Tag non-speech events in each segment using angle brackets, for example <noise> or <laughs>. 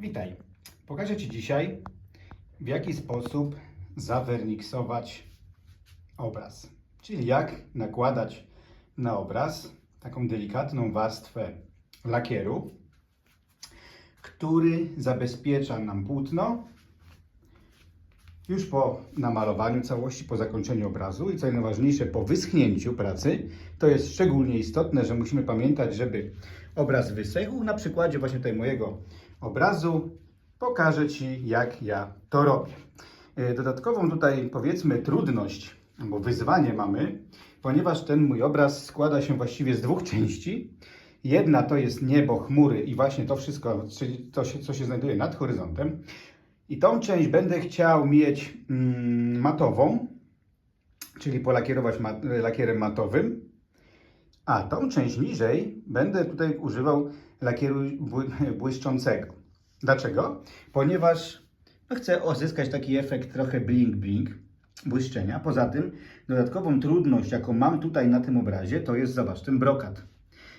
Witaj. Pokażę Ci dzisiaj, w jaki sposób zawerniksować obraz. Czyli jak nakładać na obraz taką delikatną warstwę lakieru, który zabezpiecza nam płótno już po namalowaniu całości, po zakończeniu obrazu i co najważniejsze, po wyschnięciu pracy, to jest szczególnie istotne, że musimy pamiętać, żeby obraz wysechł. Na przykładzie właśnie tutaj mojego obrazu pokażę Ci, jak ja to robię. E, Dodatkową tutaj powiedzmy trudność albo wyzwanie mamy, ponieważ ten mój obraz składa się właściwie z dwóch części. Jedna to jest niebo, chmury i właśnie to wszystko, to, co się znajduje nad horyzontem. I tą część będę chciał mieć mm, matową, czyli polakierować lakierem matowym. A tą część niżej będę tutaj używał lakieru bły- <laughs> błyszczącego. Dlaczego? Ponieważ no, chcę uzyskać taki efekt trochę bling-bling, błyszczenia. Poza tym dodatkową trudność, jaką mam tutaj na tym obrazie, to jest, zobacz, ten brokat.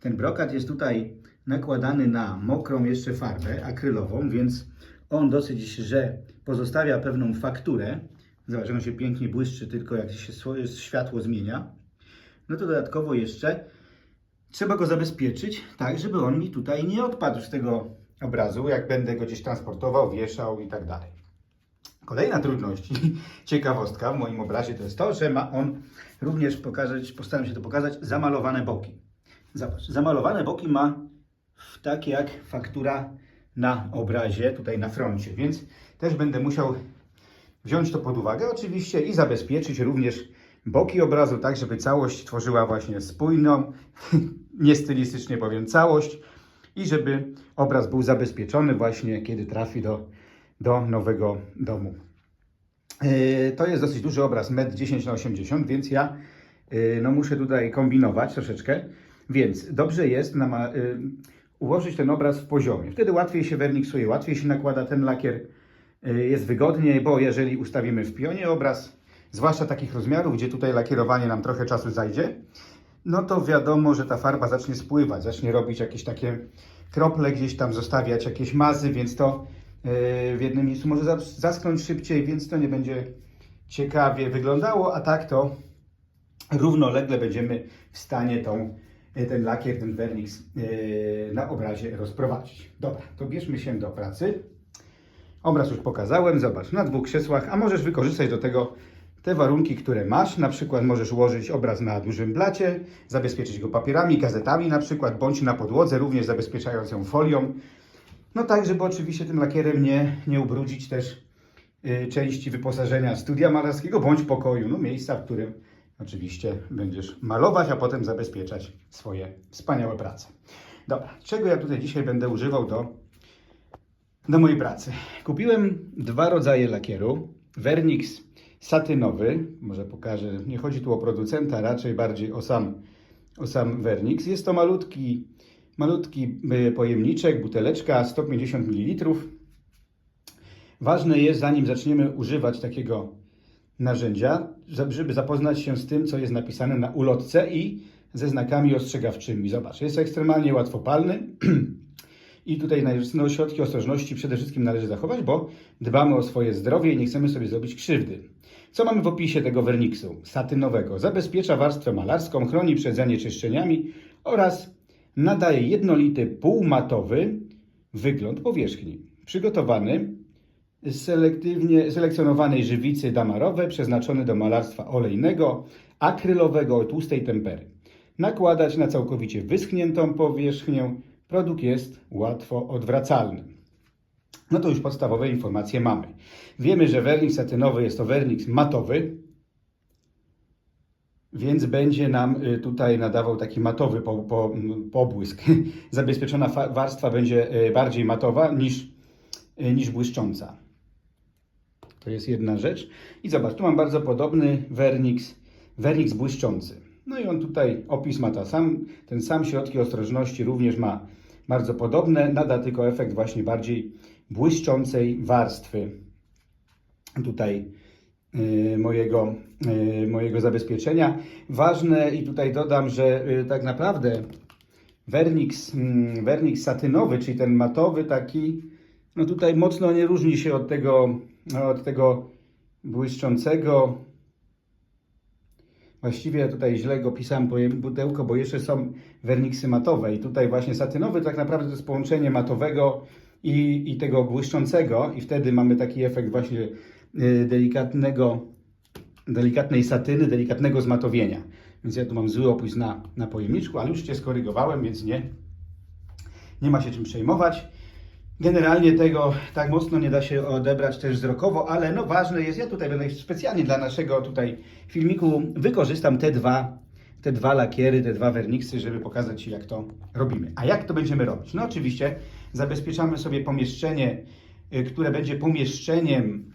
Ten brokat jest tutaj nakładany na mokrą jeszcze farbę akrylową, więc on dosyć, że pozostawia pewną fakturę. Zobacz, on się pięknie błyszczy, tylko jak się światło zmienia. No to dodatkowo jeszcze trzeba go zabezpieczyć, tak, żeby on mi tutaj nie odpadł z tego obrazu, jak będę go gdzieś transportował, wieszał i tak dalej. Kolejna trudność, <laughs> ciekawostka w moim obrazie to jest to, że ma on również pokazać, postaram się to pokazać, zamalowane boki. Zobacz, zamalowane boki ma tak jak faktura na obrazie, tutaj na froncie, więc też będę musiał wziąć to pod uwagę oczywiście i zabezpieczyć również boki obrazu, tak żeby całość tworzyła właśnie spójną, <laughs> nie stylistycznie powiem całość i żeby obraz był zabezpieczony właśnie kiedy trafi do, do nowego domu. Yy, To jest dosyć duży obraz, 1,10 na 80, więc ja yy, no, muszę tutaj kombinować troszeczkę. Więc dobrze jest yy, ułożyć ten obraz w poziomie. Wtedy łatwiej się werniksuje, łatwiej się nakłada ten lakier, jest wygodniej, bo jeżeli ustawimy w pionie obraz, zwłaszcza takich rozmiarów, gdzie tutaj lakierowanie nam trochę czasu zajdzie, no to wiadomo, że ta farba zacznie spływać, zacznie robić jakieś takie krople, gdzieś tam zostawiać jakieś mazy, więc to yy, w jednym miejscu może zas- zaschnąć szybciej, więc to nie będzie ciekawie wyglądało, a tak to równolegle będziemy w stanie tą, y, ten lakier, ten werniks yy, na obrazie rozprowadzić. Dobra, to bierzmy się do pracy. Obraz już pokazałem, zobacz, na dwóch krzesłach, a możesz wykorzystać do tego te warunki, które masz. Na przykład możesz ułożyć obraz na dużym blacie, zabezpieczyć go papierami, gazetami na przykład, bądź na podłodze, również zabezpieczając ją folią. No tak, żeby oczywiście tym lakierem nie, nie ubrudzić też y, części wyposażenia studia malarskiego bądź pokoju, no miejsca, w którym oczywiście będziesz malować, a potem zabezpieczać swoje wspaniałe prace. Dobra, czego ja tutaj dzisiaj będę używał do, do mojej pracy? Kupiłem dwa rodzaje lakieru. Vernix satynowy, może pokażę, nie chodzi tu o producenta, raczej bardziej o sam, o sam Vernix. Jest to malutki, malutki y, pojemniczek, buteleczka 150 ml. Ważne jest, zanim zaczniemy używać takiego narzędzia, żeby zapoznać się z tym, co jest napisane na ulotce i ze znakami ostrzegawczymi. Zobacz, jest ekstremalnie łatwopalny <clears throat> i tutaj należy- no, środki ostrożności przede wszystkim należy zachować, bo dbamy o swoje zdrowie i nie chcemy sobie zrobić krzywdy. Co mamy w opisie tego werniksu satynowego? Zabezpiecza warstwę malarską, chroni przed zanieczyszczeniami oraz nadaje jednolity, półmatowy wygląd powierzchni. Przygotowany z selektywnie selekcjonowanej żywicy damarowej przeznaczony do malarstwa olejnego, akrylowego tłustej tempery. Nakładać na całkowicie wyschniętą powierzchnię. Produkt jest łatwo odwracalny. No to już podstawowe informacje mamy. Wiemy, że werniks satynowy jest to werniks matowy, więc będzie nam y, tutaj nadawał taki matowy po, po, pobłysk. <laughs> Zabezpieczona warstwa będzie y, bardziej matowa niż, y, niż błyszcząca. To jest jedna rzecz. I zobacz, tu mam bardzo podobny werniks, werniks błyszczący. No i on tutaj, opis ma ta sam, ten sam, środki ostrożności również ma bardzo podobne, nada tylko efekt właśnie bardziej błyszczącej warstwy tutaj y, mojego, y, mojego zabezpieczenia. Ważne i tutaj dodam, że y, tak naprawdę werniks, mm, werniks satynowy, czyli ten matowy taki no tutaj mocno nie różni się od tego, od tego błyszczącego. Właściwie tutaj źle go pisałem pudełko, bo jeszcze są werniksy matowe i tutaj właśnie satynowy tak naprawdę to jest połączenie matowego i, i tego błyszczącego i wtedy mamy taki efekt właśnie y, delikatnego, delikatnej satyny, delikatnego zmatowienia. Więc ja tu mam zły opis na, na pojemniczku, ale już Cię skorygowałem, więc nie, nie ma się czym przejmować. Generalnie tego tak mocno nie da się odebrać też wzrokowo, ale no ważne jest, ja tutaj będę specjalnie dla naszego tutaj filmiku wykorzystam te dwa, te dwa lakiery, te dwa werniksy, żeby pokazać Ci jak to robimy. A jak to będziemy robić? No oczywiście zabezpieczamy sobie pomieszczenie, y, które będzie pomieszczeniem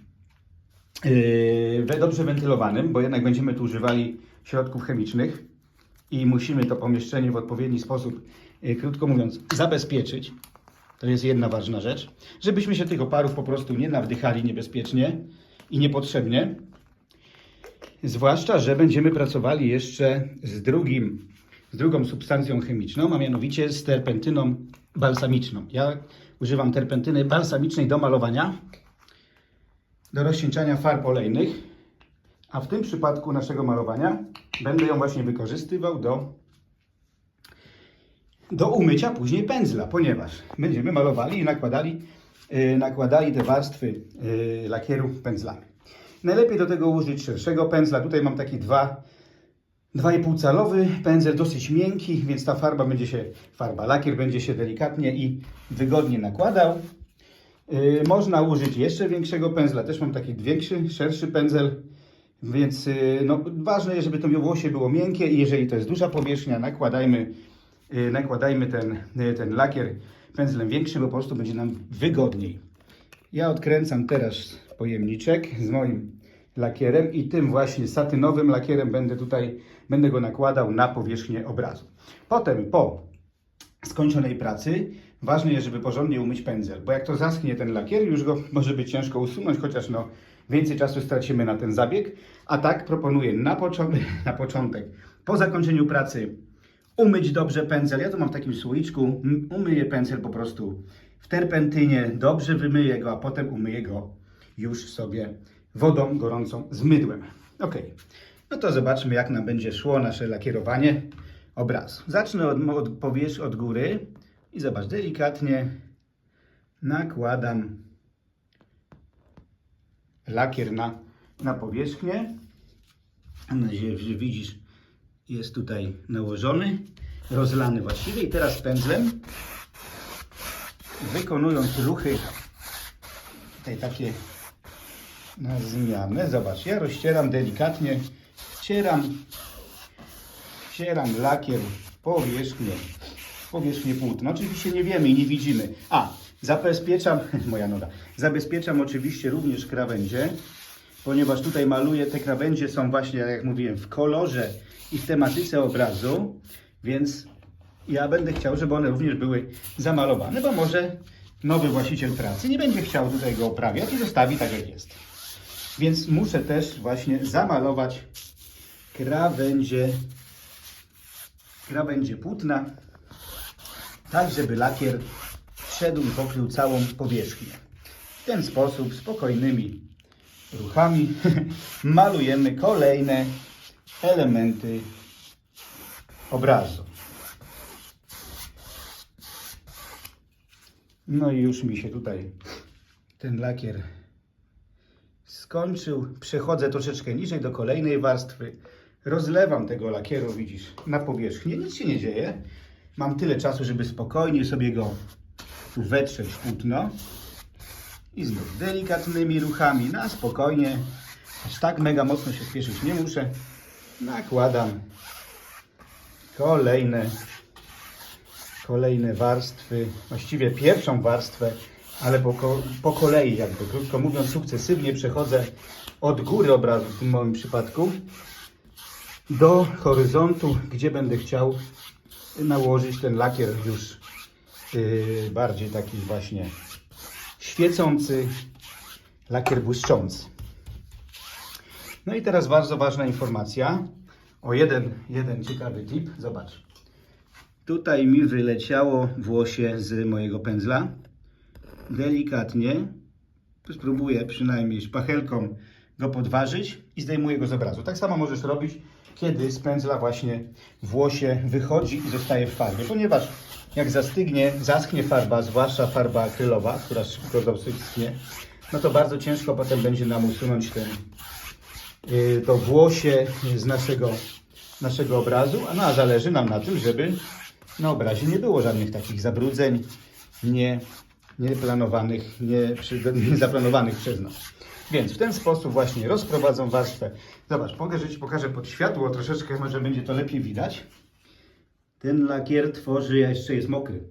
we- dobrze wentylowanym, bo jednak będziemy tu używali środków chemicznych i musimy to pomieszczenie w odpowiedni sposób, yy, krótko mówiąc, zabezpieczyć. To jest jedna ważna rzecz, żebyśmy się tych oparów po prostu nie nawdychali niebezpiecznie i niepotrzebnie. Zwłaszcza, że będziemy pracowali jeszcze z, drugim, z drugą substancją chemiczną, a mianowicie z terpentyną balsamiczną. Ja używam terpentyny balsamicznej do malowania, do rozcieńczania farb olejnych, a w tym przypadku naszego malowania będę ją właśnie wykorzystywał do do umycia później pędzla, ponieważ będziemy malowali i nakładali, yy, nakładali te warstwy yy, lakieru pędzlami. Najlepiej do tego użyć szerszego pędzla. Tutaj mam taki dwa 2,5 calowy pędzel, dosyć miękki, więc ta farba będzie się, farba lakier będzie się delikatnie i wygodnie nakładał. Yy, można użyć jeszcze większego pędzla, też mam taki większy, szerszy pędzel, więc no, ważne jest, żeby to włosie było miękkie i jeżeli to jest duża powierzchnia, nakładajmy, nakładajmy ten, yy, ten lakier pędzlem większym, bo po prostu będzie nam wygodniej. Ja odkręcam teraz pojemniczek z moim lakierem i tym właśnie satynowym lakierem będę tutaj, będę go nakładał na powierzchnię obrazu. Potem po skończonej pracy ważne jest, żeby porządnie umyć pędzel, bo jak to zaschnie ten lakier, już go może być ciężko usunąć, chociaż no więcej czasu stracimy na ten zabieg. A tak proponuję na, początek, na początek, po zakończeniu pracy umyć dobrze pędzel. Ja tu mam w takim słoiczku, umyję pędzel po prostu w terpentynie, dobrze wymyję go, a potem umyję go już sobie wodą gorącą z mydłem. Ok, no to zobaczmy jak nam będzie szło nasze lakierowanie obrazu. Zacznę od, od powierzch od góry i zobacz, delikatnie nakładam lakier na, na powierzchnię. Mam nadzieję, że widzisz, jest tutaj nałożony, rozlany właściwie i teraz pędzlem wykonując ruchy tutaj takie na zmianę. Zobacz, ja rozcieram delikatnie, wcieram, wcieram lakier powierzchnię, powierzchnię płótna. Oczywiście nie wiemy i nie widzimy. A, zabezpieczam, <laughs> moja noga, zabezpieczam oczywiście również krawędzie, ponieważ tutaj maluję, te krawędzie są właśnie, jak mówiłem, w kolorze i w tematyce obrazu, więc ja będę chciał, żeby one również były zamalowane, bo może nowy właściciel pracy nie będzie chciał tutaj go oprawiać i zostawi tak jak jest. Więc muszę też właśnie zamalować krawędzie, krawędzie płótna, tak żeby lakier wszedł i pokrył całą powierzchnię. W ten sposób spokojnymi ruchami <laughs> malujemy kolejne elementy obrazu. No i już mi się tutaj ten lakier skończył. Przechodzę troszeczkę niżej do kolejnej warstwy. Rozlewam tego lakieru, widzisz, na powierzchnię. Nic się nie dzieje. Mam tyle czasu, żeby spokojnie sobie go tu wetrzeć w płótno. I znów delikatnymi ruchami, na spokojnie. Aż tak mega mocno się spieszyć nie muszę. Nakładam kolejne kolejne warstwy, właściwie pierwszą warstwę, ale po, po kolei, jakby krótko mówiąc, sukcesywnie przechodzę od góry obrazu w tym moim przypadku do horyzontu, gdzie będę chciał nałożyć ten lakier już yy, bardziej taki właśnie świecący, lakier błyszczący. No i teraz bardzo ważna informacja o jeden, jeden ciekawy tip. Zobacz. Tutaj mi wyleciało włosie z mojego pędzla. delikatnie, spróbuję przynajmniej szpachelką go podważyć i zdejmuję go z obrazu. Tak samo możesz robić, kiedy z pędzla właśnie włosie wychodzi i zostaje w farbie, ponieważ jak zastygnie, zaschnie farba, zwłaszcza farba akrylowa, która szybko schnie, no to bardzo ciężko potem będzie nam usunąć ten, to włosie z naszego, naszego obrazu, no, a zależy nam na tym, żeby na obrazie nie było żadnych takich zabrudzeń, nie, nieplanowanych, nie, przy, <laughs> nie zaplanowanych przez nas. Więc w ten sposób właśnie rozprowadzą warstwę. Zobacz, pokażę Ci pokażę pod światło, troszeczkę może będzie to lepiej widać. Ten lakier tworzy, jeszcze jest mokry.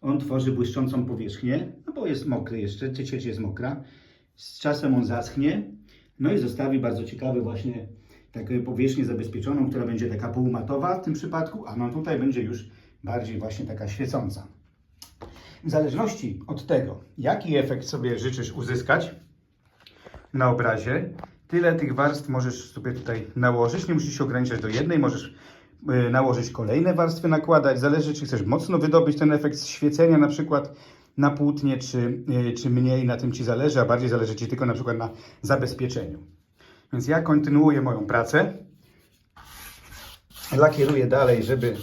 On tworzy błyszczącą powierzchnię, no bo jest mokry jeszcze, ciecz jest mokra. Z czasem on zaschnie, no i zostawi bardzo ciekawy właśnie taką powierzchnię zabezpieczoną, która będzie taka półmatowa w tym przypadku, a no tutaj będzie już bardziej właśnie taka świecąca. W zależności od tego, jaki efekt sobie życzysz uzyskać na obrazie, tyle tych warstw możesz sobie tutaj nałożyć. Nie musisz się ograniczać do jednej, możesz y, nałożyć kolejne warstwy, nakładać. Zależy, czy chcesz mocno wydobyć ten efekt świecenia, na przykład na płótnie, czy, y, czy mniej, na tym Ci zależy, a bardziej zależy Ci tylko na przykład na zabezpieczeniu. Więc ja kontynuuję moją pracę. Lakieruję dalej, żeby,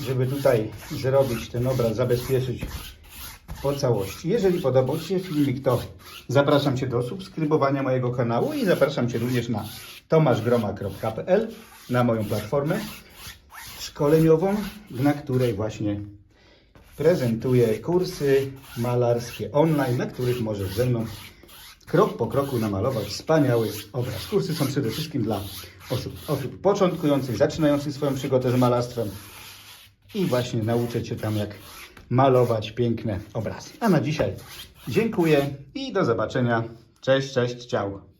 żeby tutaj zrobić ten obraz, zabezpieczyć po całości. Jeżeli podobał Ci się filmik, to zapraszam Cię do subskrybowania mojego kanału i zapraszam Cię również na tomaszgroma.pl, na moją platformę szkoleniową, na której właśnie prezentuję kursy malarskie online, na których możesz ze mną krok po kroku namalować wspaniały obraz. Kursy są przede wszystkim dla osób, osób początkujących, zaczynających swoją przygodę z malarstwem i właśnie nauczę Cię tam, jak malować piękne obrazy. A na dzisiaj dziękuję i do zobaczenia. Cześć, cześć, ciao.